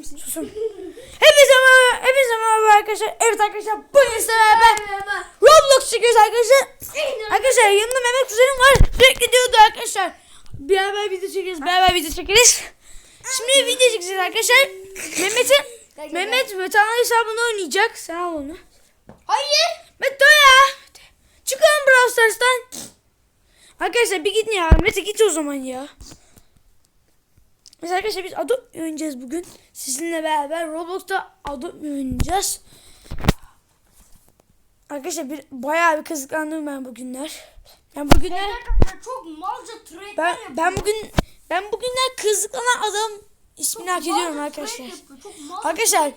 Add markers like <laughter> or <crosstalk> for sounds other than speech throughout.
misin? Susun. Hepinize merhaba, hepinize merhaba arkadaşlar. Evet arkadaşlar bugün sizlerle beraber Roblox çekiyoruz arkadaşlar. Arkadaşlar yanımda Mehmet kuzenim var. Sürekli diyordu arkadaşlar. Beraber video çekeriz, beraber video çekeriz. Şimdi video çekeceğiz arkadaşlar. Mehmet'in Mehmet Metehan hesabını oynayacak. Sen al onu. Hayır. Mete ya. Çıkalım Brawl Stars'tan. Arkadaşlar bir gidin ya. Mete git o zaman ya. Mesela arkadaşlar biz Adopt oynayacağız bugün. Sizinle beraber Roblox'ta Adopt oynayacağız. Arkadaşlar bir bayağı bir kazıklandım ben bugünler. Ben bugünler Arkadaşlar çok malca trade ben ben bugün ben bugünler kazıklanan adam ismini hak ediyorum arkadaşlar. Arkadaşlar,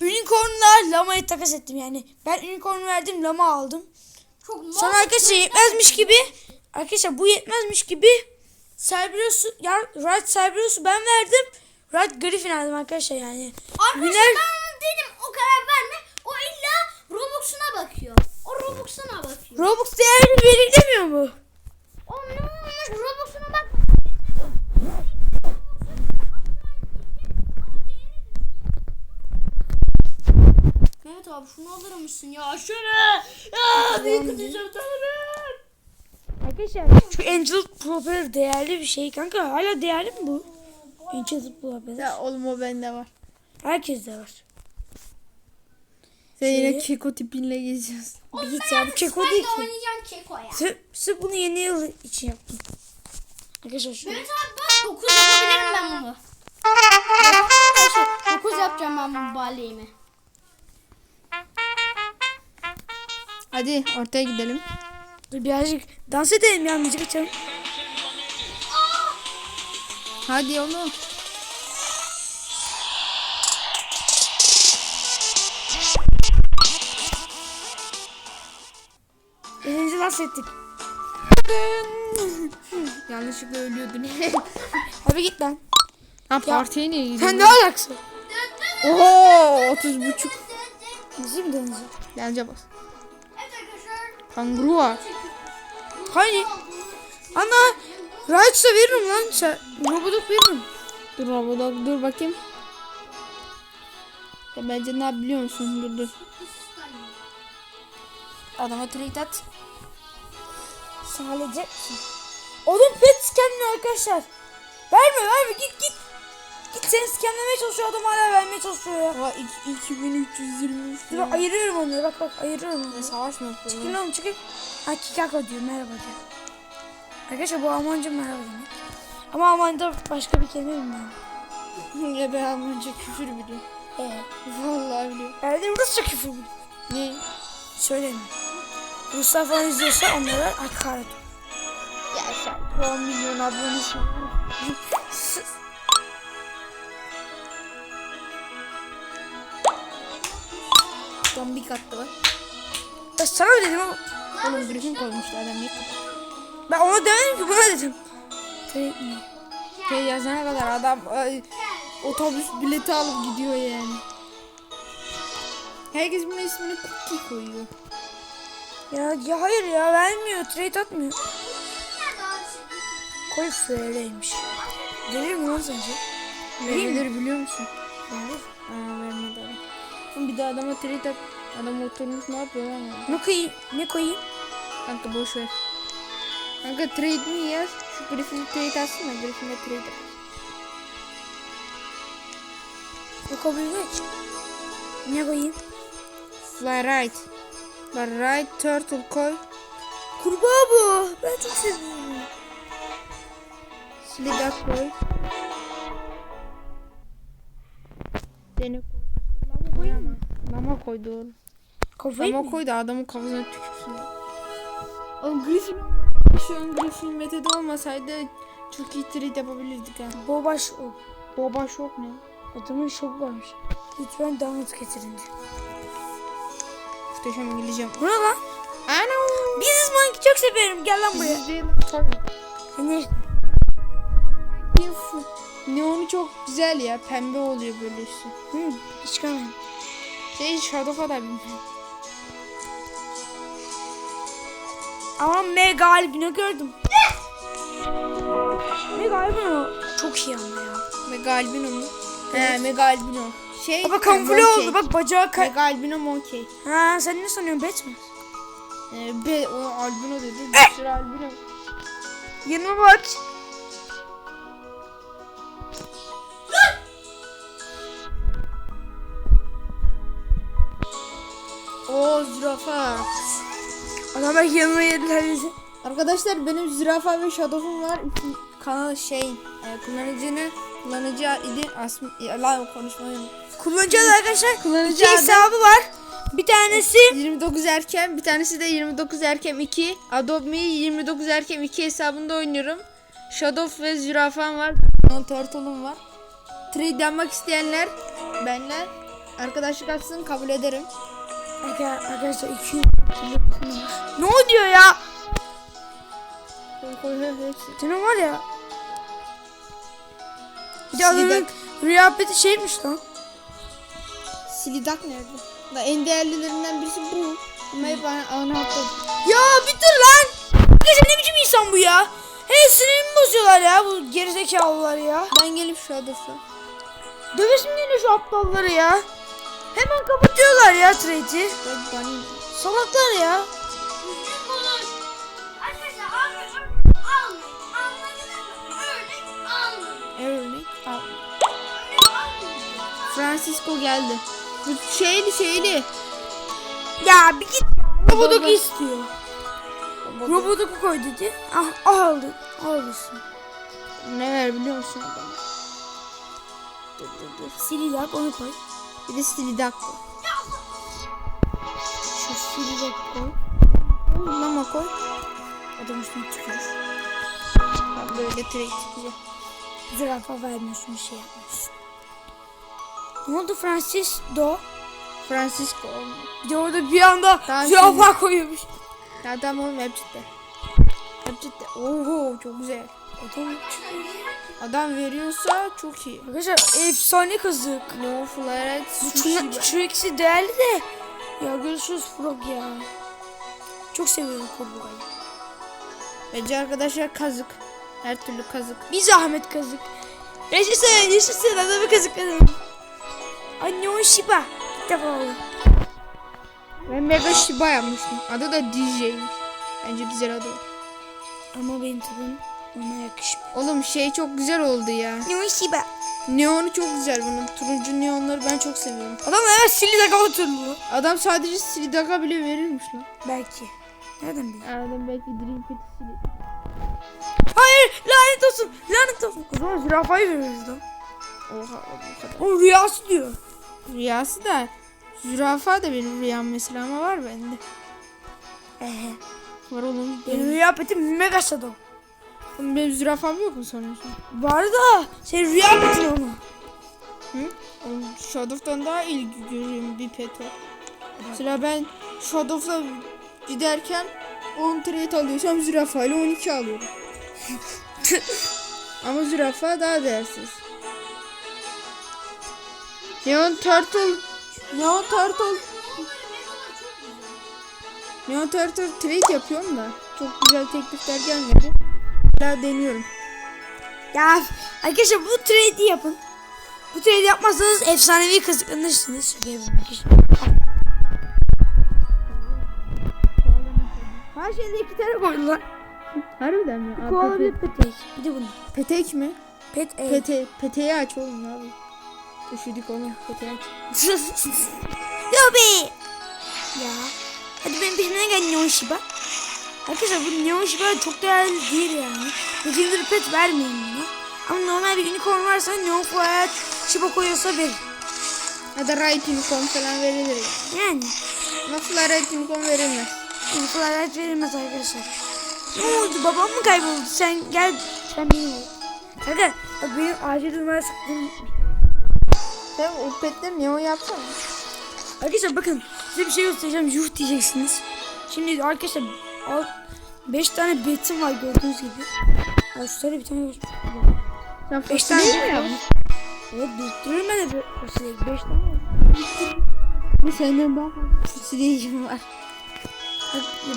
Unicorn'la Lama'yı takas ettim yani. Ben Unicorn verdim Lama aldım. çok Sonra arkadaşlar yetmezmiş gibi arkadaşlar bu yetmezmiş gibi Cerberus'u ya Right Cerberus'u ben verdim. Right Griffin aldım arkadaşlar yani. Arkadaşlar Güner- ben dedim o karar verme. O illa Robux'una bakıyor. O Robux'una bakıyor. Robux değerli verir demiyor mu? o ne olmuş Robux'una bak. Mehmet abi şunu alır mısın ya? Şunu. Ya büyük kızıcım tanırım. Arkadaşlar şu Angel Propeller değerli bir şey kanka. Hala değerli mi bu? Angel Propeller. Ya oğlum o bende var. Herkes de var. Sen yine keko tipinle geziyorsun. Bir git ya bu keko değil ki. oynayacağım keko ya. Sırf, sırf bunu yeni yıl için yaptım. Arkadaşlar şu. Mehmet abi bak 9 yapabilirim ben bunu. Arkadaşlar 9 yapacağım ben bu baleyimi. Hadi ortaya gidelim. Dur birazcık dans edelim ya müzik açalım. Hadi oğlum. Elinizi dans ettik. <laughs> Yanlışlıkla ölüyordun. <laughs> Abi git lan. ha partiye niye Sen gidiyorsun? ne alakası? Oho 30 buçuk. Mi denizi? Gence bas. Kanguru var. Hani? Ana. Rights'a veririm lan. Sen, Robodok veririm. Dur Robodog dur bakayım. Ya bence ne biliyor musun? Dur dur. Adama trade at. Sadece. Oğlum pet scanliyor arkadaşlar. Verme verme git git. Git seni scanlemeye çalışıyor adam hala vermeye çalışıyor ya. Aa 2323 Dur bak ayırıyorum onları bak bak ayırıyorum onları. Savaş mı Çıkın yapıyorlar? oğlum çıkın. Ha Kikako diyor merhaba diyor. Arkadaşlar bu Almanca merhaba demek. Ama Almanca başka bir kelime bilmiyorum. ya ben Almanca küfür biliyorum. Ee, Vallahi biliyorum. herhalde Rusça küfür biliyor. Ne? Söyleyeyim. Ruslar falan izliyorsa onlara hakaret. Ya sen 10 milyon abonesi <laughs> var. Zombik attı bak. Ya sana mı dedim ama Oğlum Griffin koymuşlar adam kadar. ben ona demedim ki buna dedim. Mi? Şey yazana kadar adam ay, otobüs bileti alıp gidiyor yani. Herkes bunun ismini Cookie koyuyor. Ya, ya hayır ya vermiyor. Trade atmıyor. Koy söyleymiş. Gelir mi lan sence? Verilir biliyor musun? Gelir. Aa vermedi Bir de adama trade at. Adam oturmuş ne yapıyor lan? o? Ne koyayım? Ne koyayım? Kanka boş ver. Kanka trade mi yaz? Şu Griffin'i trade atsana. Griffin'e trade at. Ne koyayım hiç? Ne koyayım? Fly right. Bak right turtle koy. Kurbağa bu. Ben çok seviyorum. Sliga koy. Dene koy. Lama koy ama. Lama koy doğru. Kafayı Lama mı? koy da adamın kafasına tükürsün. Oğlum Griffin şu an Griffin metodi olmasaydı çok iyi trade yapabilirdik ha. Bobaş o. Boba şok ne? Adamın şoku varmış. Lütfen download getirin. Muhteşem İngilizcem. Bu ne lan? Ana. Business Monkey çok severim. Gel lan buraya. Hani Neonu çok güzel ya. Pembe oluyor böyle işte. hı, hiç görmedim. Şey Shadow kadar bilmiyorum. Ama Mega Albino gördüm. Mega Albino çok iyi ama ya. Ve galibin onu. He mega albino. Şey. Baba kamufle oldu bak bacağı kay. Mega albino monkey. Ha sen ne sanıyorsun bet mi? Ee, be, o albino dedi. Bir sürü albino. Yanıma bak. Oo zürafa. Adamlar yanıma yediler bizi. Arkadaşlar benim zürafa ve shadow'um var. Kanal şey e, kullanıcının kullanıcı idi asm Allah konuşmayı Kullanacağız arkadaşlar. Kullanıcı İki adı- hesabı var. Bir tanesi 29 erken bir tanesi de 29 erken 2 Adobe Me 29 erken 2 hesabında oynuyorum. Shadow ve zürafam var. Turtle'um var. Trade yapmak isteyenler benle arkadaşlık açsın kabul ederim. Arka- arkadaşlar 200 Ne oluyor ya? Senin var ya. Bir de adamın riyafeti şeymiş lan. Silidak nerede? Da en değerlilerinden birisi bu. Ama hep ana, hatta. Ya bir dur lan. Arkadaşlar ne biçim insan bu ya? He sinirimi bozuyorlar ya bu gerizekalılar ya. Ben gelip Shadow'sa. Dövesim geliyor şu aptalları ya. Hemen kapatıyorlar ya trade'i. Salaklar ya. Örnek al. Francisco geldi. Bu şeyli şeyli. Ya bir git. Robodok Baba. istiyor. Robodok'u koy dedi. Ah, ah aldı. Alırsın. Ne ver biliyor musun adam? Dur dur dur. Sililak onu koy. Bir de Silidak. Şu sililak koy. Mama koy. Adam üstüne tükürür. Ben böyle trade çıkacak. Zürafa vermiyorsun bir şey yapmıyorsun. Ne oldu Francis Do? Francisco olmuyor. Bir de orada bir anda Tamam, zürafa koyuyormuş. Ya tamam oğlum hep ciddi. Hep ciddi. Oho çok güzel. Adam Adam veriyorsa çok iyi. Arkadaşlar efsane kazık. No Flaret Sushi. şu ikisi değerli de. Ya görüşürüz Frog ya. Çok seviyorum kurbağayı. Bence arkadaşlar kazık. Her türlü kazık. Bir zahmet kazık. Yaşasın yaşasın adamı kazıkladım. Anne o Shiba. İlk defa oldu. Ben Mega Shiba yapmıştım. Adı da DJ'ymiş. Bence güzel adı. Ama benim tadım ona yakışmıyor. Oğlum şey çok güzel oldu ya. Ne o Shiba. Neonu çok güzel bunun. Turuncu neonları ben çok seviyorum. Adam evet sildi de oturdu. Adam sadece Silidaka bile verirmiş lan. Belki. Nereden biliyor? Adam belki Dream Pet Silid. Hayır lanet olsun. Lanet olsun. O zaman zürafayı veririz lan. Oha o bu kadar. O rüyası diyor. Rüyası da zürafa da benim rüyam mesela ama var bende. Ehe. Var oğlum. Benim, rüya petim mega shadow. Oğlum benim zürafam yok mu sanıyorsun? Var da sen rüya petin onu. Hı? Oğlum Shadow'dan daha ilgi görüyorum bir pet o. Mesela ben Shadow'da giderken 10 trade alıyorsam zürafayla 12 alıyorum. <laughs> Ama zürafa daha değersiz. Neon Turtle Neon Turtle Neon Turtle trade yapıyorum da çok güzel teklifler gelmedi. Hala deniyorum. Ya arkadaşlar bu trade'i yapın. Bu trade'i yapmazsanız efsanevi arkadaşlar. Her şeyde iki tane koydular. Harbiden mi? Bu olabilir petek. Bir de bunu. Petek mi? Pet e. Pete, peteği aç oğlum abi. Üşüdük oğlum peteği aç. <laughs> Yo be. Ya. Hadi benim peşimden gel Neon Shiba. Arkadaşlar bu Neon Shiba çok değerli değil yani. Legendary pet vermeyin buna. Ama normal bir unicorn varsa Neon Flyat Shiba koyuyorsa verin. Ya da right unicorn falan verilir yani. Yani. Nasıl right unicorn verilmez. Neon Flyat verilmez arkadaşlar. Ne oldu babam mı kayboldu? Sen gel. Sen beni bul. Kanka bak benim acil numara sıktım. Sen o petleri o yapsana? Arkadaşlar bakın size bir şey göstereceğim. Yuh diyeceksiniz. Şimdi arkadaşlar 5 tane betim var gördüğünüz gibi. Ya tane bir tane. Sen Beş fasulye tane mi yaptın? Evet de bu fasulyeyi. 5 tane var. Bu senden daha fazla fasulyeyim var.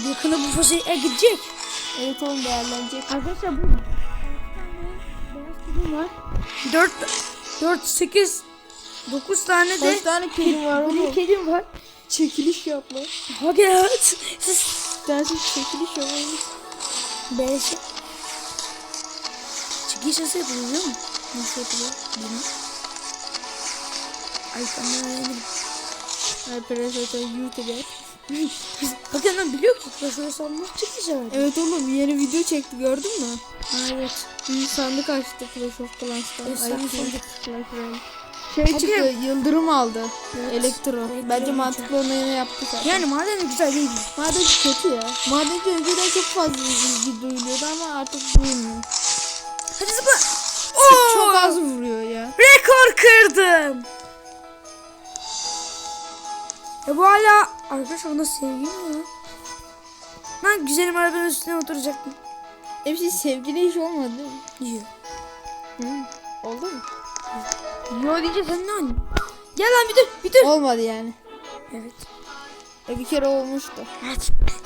Yakında bu fasulye gidecek. Evet oğlum değerlenecek. Arkadaşlar bu var. 4 4, 8, 9 tane de Kaç tane kedim var bir oğlum? kedim var. Çekiliş yapma. Hadi evet. Dersiz çekiliş yapalım. 5. Çekiş nasıl yapılıyor musun? Nasıl yapılıyor? Bilmiyorum. Ay ben öğrendim. Arkadaşlar YouTube'a. Bakın lan biliyor ki sanmış çekiş var. Evet oğlum yeni video çekti gördün mü? Evet. Bir sandık açtı Clash of Clans'tan. Ay, sandık. Clash. Şey Hadi. çıktı yıldırım aldı. Evet. Elektro. Elektro Bence mantıklı onu yine yaptı zaten. Yani maden güzel değil mi? Madenci kötü ya. Madenci önceden çok fazla ilgi duyuluyordu ama artık duyulmuyor. Hadi zıpla. Çok az vuruyor ya. Rekor kırdım. Ya bu hala arkadaşlar buna sevgi mi ya? Ben güzelim arabanın üstüne oturacaktım. Hepsi sevgili iş olmadı değil mi? Yiyor. Hı. Oldu mu? Yo diyeceğiz sen ne? Gel lan bir dur bir dur. Olmadı yani. Evet. E, bir kere olmuştu.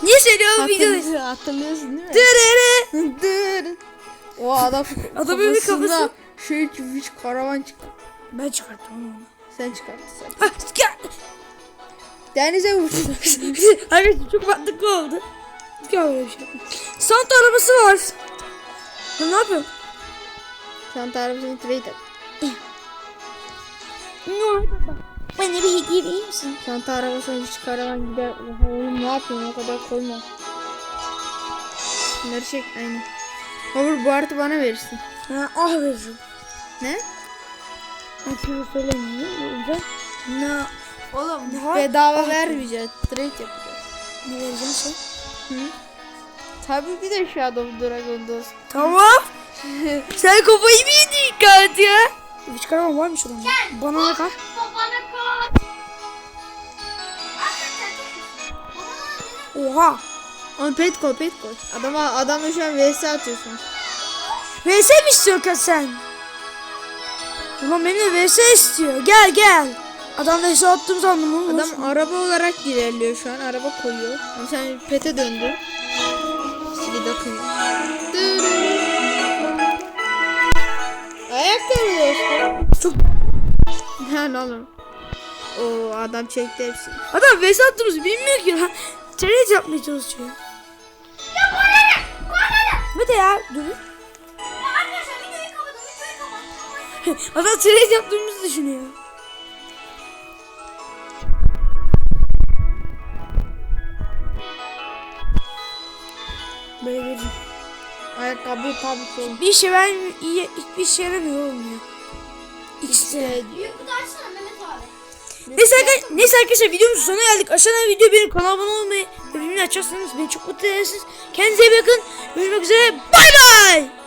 Niye söylüyorsun videoda? Hatırlıyorsun, değil mi? Dırırı. Dır. O adam <laughs> Adamın bir kafası. şey çıkmış karavan çıktı. Ben çıkarttım onu. Sen çıkarttın sen. Ah, gel. Denize vurdun. <laughs> Arkadaşlar çok mantıklı oldu. Gel böyle bir şey. Santa arabası var. Ne yapıyorum? Çanta arabasını trade et. Bana bir hediye verir misin? Çanta arabasına hiç karavan gider. Oğlum ne yapıyorsun o kadar koyma. Bunları çek aynı. Olur bu artı bana verirsin. Ha, ah veririm. Ne? O yüzden ne, Oğlum Ne? bedava Ah. vermeyeceğiz. Trade yapacağız. ne vereceğim sen? Hı? Tabii bir de Shadow Dragon olsun. Tamam. <laughs> sen kafayı mı yedin kağıt ya? Hiç karavan varmış onun. Bana ne kar? Oha. Ama pet koy pet koy. Adama, adamla şu an vs atıyorsun. VS mi istiyor ka sen? Ulan benimle VS istiyor. Gel gel. Adam VS attım sandım oğlum. Adam araba olarak ilerliyor şu an. Araba koyuyor. Ama sen pete döndü. Bir dakika. Ayakkabı dostum. Çok- Lan oğlum. O adam çekti hepsini. Adam VS attığımızı bilmiyor ki lan. Trade yapmaya çalışıyor. Ya bana ne? Bana ne? Mete ya dur. <laughs> Adam trade yaptığımızı düşünüyor. Ayakkabı tabii ki. Bir işe ben iyi hiçbir işe yaramıyor oğlum ya. İşte. Büyük kutu açsana Mehmet abi. Neyse, arkadaşlar, neyse arkadaşlar videomuzun sonuna geldik. Aşağıdan video benim kanalıma abone olmayı ve bildirimleri açarsanız beni çok mutlu edersiniz. Kendinize iyi bakın. Görüşmek üzere. Bay bay.